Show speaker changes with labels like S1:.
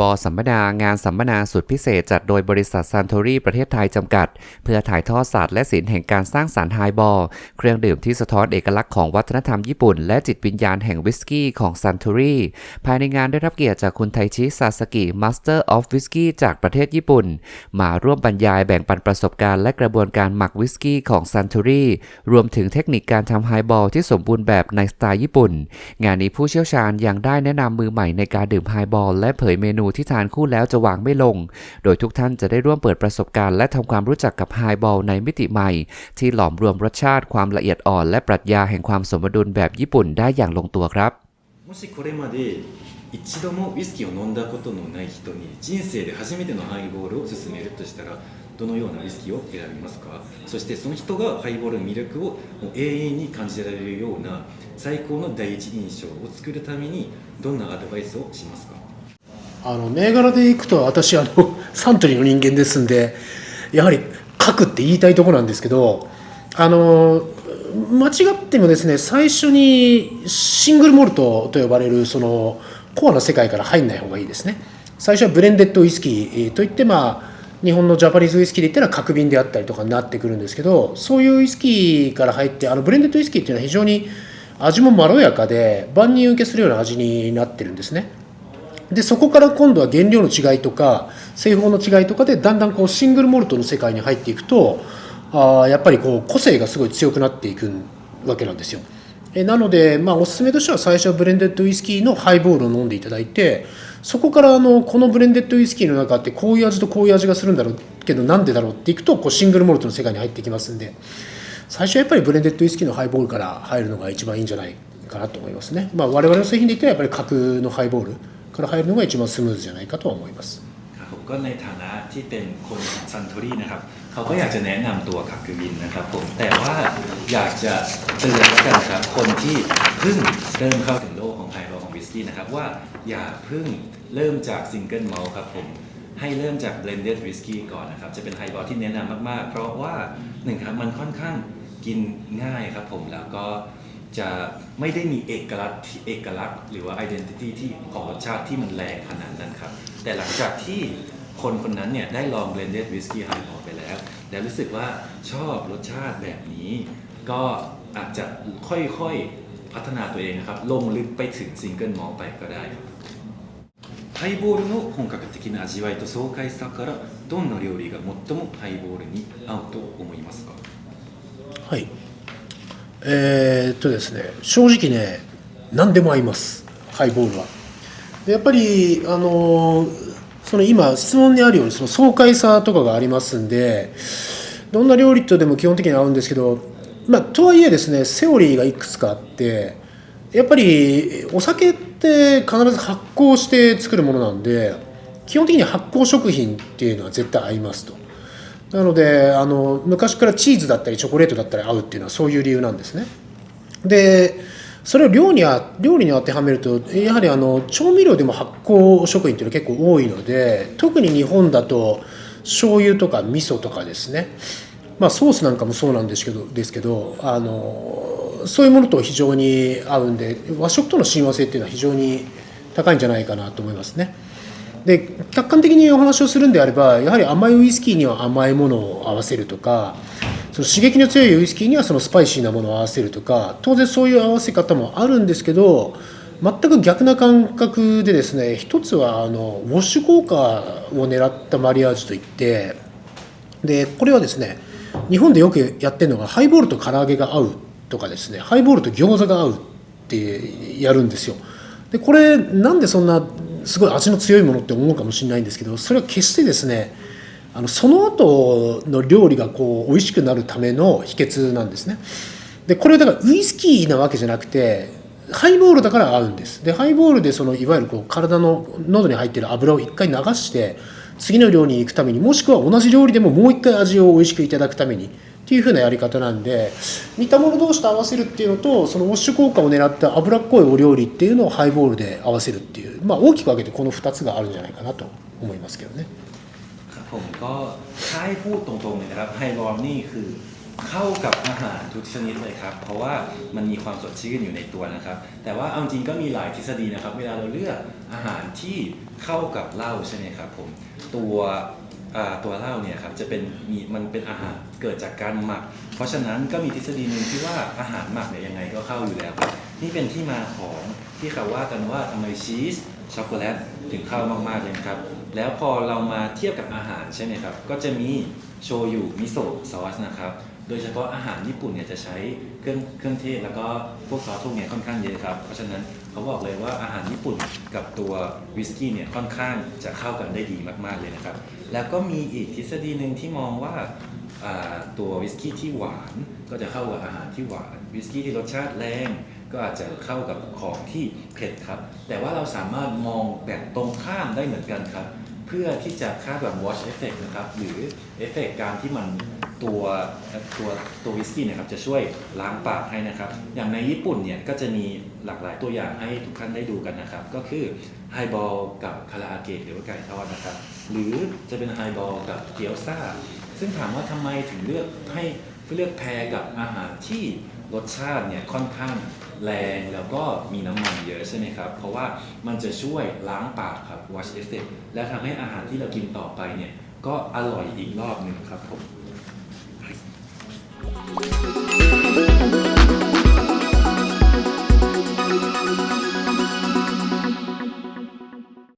S1: บอลสัมมนางานสัมมนาสุดพิเศษจัดโดยบริษัทซันโทรีประเทศไทยจำกัด เพื่อถ่ายทอดศาสตร์และศิลป์แห่งการสร้างสารรค์ไฮบอลเครื่องดื่มที่สะท้อนเอกลักษณ์ของวัฒนธรรมญี่ปุ่น และจิตวิญญาณแห่งวิสกี้ของซันโทรีภายในงานได้รับเกียรติจากคุณไทชิซาสกิมาสเตอร์ออฟวิสกี้จากประเทศญี่ปุ่น มาร่วมบรรยายแบ่งปันประสบการณ์และกระบวนการหมักวิสกี้ของซันโทรีรวมถึงเทคนิคการทำไฮบอลที่สมบูรณ์แบบในสไตล์ญี่ปุ่น งานนี้ผู้เชี่ยวชาญยังได้แนะนำมือใหม่ในการดื่มไฮบอลและเผยเมนูที่ทานคู่แล้วจะวางไม่ลง โดยทุกท่านจะได้ร่วมเปิดประสบการณ์และทำความรู้จักกับไฮบอลในมิติใหม่ ที่หลอมรวมรสชาติความละเอียดอ่อน และปรัชญาแห่งความสมดุลแบบญี่ปุ่นได้อย่างลงตัวครับ
S2: もしこれまで一度もウイスキーを飲んだことのない人に人生で初めてのハイボールを勧めるとしたらどのようなウイスキーを選びますかそしてその人がハイボールの魅力をもう永遠に感じられるような最高の第一印象を作るためにどんなアドバイスをしますか
S3: あの銘柄でいくと私あの サントリーの人間ですんでやはり書くって言いたいとこなんですけどあの間違ってもですね最初にシングルモルトと呼ばれるそのコアな世界から入んない方がいいですね。最初はブレンデッドウイスキーといってまあ日本のジャパニーズウイスキーで言ったら角瓶であったりとかになってくるんですけどそういうウイスキーから入ってあのブレンデッドウイスキーっていうのは非常に味もまろやかで万人受けするような味になってるんですね。でそこから今度は原料の違いとか製法の違いとかでだんだんこうシングルモルトの世界に入っていくとあやっぱりこう個性がすごい強くなっていくわけなんですよ。えなので、まあ、おすすめとしては最初はブレンデッドウイスキーのハイボールを飲んでいただいてそこからあのこのブレンデッドウイスキーの中ってこういう味とこういう味がするんだろうけどなんでだろうっていくとこうシングルモルトの世界に入ってきますんで。最初はやっぱりブレンデッドウイスキーのハイボールから入るのが一番いいんじゃないかなと思いますね、まあ、我々の製品で言ったらやっぱり角のハイボール。から入るのが一番スムーズじゃないかとは思います
S2: ครับผมก็ในฐานะที่เป็นคนของซันทอรี่นะครับเขาก็อยากจะแนะนำตัวคักคือวินนะครับผมแต่ว่าอยากจะเตือนแล้วกันครับคนที่เพิ่งเริ่มเข้าถึงโลกของไฮบอลของวิสกี้นะครับว่าอย่าเพิ่งเริ่มจากซิงเกิลมอลครับผมให้เริ่มจาก blended whiskey ก่อนนะครับจะเป็นไฮบอลที่แนะนำมากๆ เพราะว่าหนึ่งครับมันค่อนข้างกินง่ายครับผมแล้วก็ จะไม่ได้มีเอกลักษณ์ที่เอกลักษณ์หรือว่า identity ที่ของรสชาติที่มันแรงขนาดนั้นครับ แต่หลังจากที่คนคนนั้นเนี่ยได้ลอง blended whiskey highball ไปแล้ว แล้วรู้สึกว่าชอบรสชาติแบบนี้ ก็อาจจะค่อยๆพัฒนาตัวเองนะครับ ลงลึกไปถึง single malt ไปก็ได้ครับハイボールの本格的な味わいと爽快さからどんな料理が最もハイボールに合うと思いますか
S3: はい えーっとですね正直ね何でも合います。ハイボールは。やっぱりあのその今質問にあるようにその爽快さとかがありますんでどんな料理とでも基本的に合うんですけどまあとはいえですねセオリーがいくつかあってやっぱりお酒って必ず発酵して作るものなんで基本的に発酵食品っていうのは絶対合いますと。なのであの昔からチーズだったりチョコレートだったり合うっていうのはそういう理由なんですねでそれを料理に料理に当てはめるとやはりあの調味料でも発酵食品っていうのは結構多いので特に日本だと醤油とか味噌とかですねまあソースなんかもそうなんですけどですけどあのそういうものと非常に合うんで和食との親和性っていうのは非常に高いんじゃないかなと思いますね。で客観的にお話をするんであればやはり甘いウイスキーには甘いものを合わせるとかその刺激の強いウイスキーにはそのスパイシーなものを合わせるとか当然そういう合わせ方もあるんですけど全く逆な感覚でですね一つはあのウォッシュ効果を狙ったマリアージュといってでこれはですね日本でよくやってるのがハイボールと唐揚げが合うとかですねハイボールと餃子が合うってやるんですよ。でこれなんでそんなすごい味の強いものって思うかもしれないんですけどそれは決してですねあのその後の料理がこう美味しくなるための秘訣なんですね。でこれだからウイスキーなわけじゃなくてハイボールだから合うんです。でハイボールでそのいわゆるこう体の喉に入ってる油を一回流して次の料理に行くためにもしくは同じ料理でももう一回味を美味しくいただくためにっていう風なやり方なんで似たもの同士と合わせるっていうのとそのウォッシュ効果を狙った脂っこいお料理っていうのをハイボールで合わせるっていう、まあ、大きく分けてこの2つがあるんじゃないかなと思いますけどね。
S2: ครับผมก็ถ้าให้พูดตรงๆเลยนะครับไฮบอลนี่คือ เข้ากับอาหารทุกชนิดเลยครับ เพราะว่ามันมีความสดชื่นอยู่ในตัวนะครับ แต่ว่าเอาจริงก็มีหลายทฤษฎีนะครับ เวลาเราเลือกอาหารที่เข้ากับเหล้าใช่ไหมครับผมตัวอ่า ตัวเหล้าเนี่ยครับจะเป็นมีมันเป็นอาหารเกิดจากการหมัก เพราะฉะนั้นก็มีทฤษฎีหนึ่งที่ว่าอาหารหมักเนี่ยยังไงก็เข้าอยู่แล้วครับนี่เป็นที่มาของที่เขาว่ากันว่าทำไมชีสช็อกโกแลตถึงเข้ามากๆเลยครับ แล้วพอเรามาเทียบกับอาหารใช่ไหมครับ ก็จะมีโชยุมิโซะซอสนะครับ โดยเฉพาะอาหารญี่ปุ่นเนี่ยจะใช้เครื่องเครื่องเทศแล้วก็พวกซอสพวกเนี้ยค่อนข้างเยอะครับ เพราะฉะนั้น เขาบอกเลยว่าอาหารญี่ปุ่นกับตัววิสกี้เนี่ยค่อนข้างจะเข้ากันได้ดีมากๆเลยนะครับ แล้วก็มีอีกทฤษฎีหนึ่งที่มองว่าอ่าตัววิสกี้ที่หวานก็จะเข้ากับอาหารที่หวานวิสกี้ที่รสชาติแรงก็อาจจะเข้ากับของที่เผ็ดครับ แต่ว่าเราสามารถมองแบบตรงข้ามได้เหมือนกันครับ เพื่อที่จะคาดแบบ wash effect นะครับหรือเอฟเฟกการที่มันตัวตัวตัววิสกี้นะครับจะช่วยล้างปากให้นะครับ อย่างในญี่ปุ่นเนี่ยก็จะมีหลากหลายตัวอย่างให้ทุกท่านได้ดูกันนะครับ ก็คือไฮบอลกับคาราอาเกะหรือว่าไก่ทอดนะครับ หรือจะเป็นไฮบอลกับเกี๊ยวซ่า ซึ่งถามว่าทำไมถึงเลือกให้ เลือกแพรกับอาหารที่รสชาติเนี่ยค่อนข้างแรงแล้วก็มีน้ำมันเยอะใช่ไหมครับ เพราะว่ามันจะช่วยล้างปากครับ wash effect และทำให้อาหารที่เรากินต่อไปเนี่ยก็อร่อยอีกรอบหนึ่งครับผม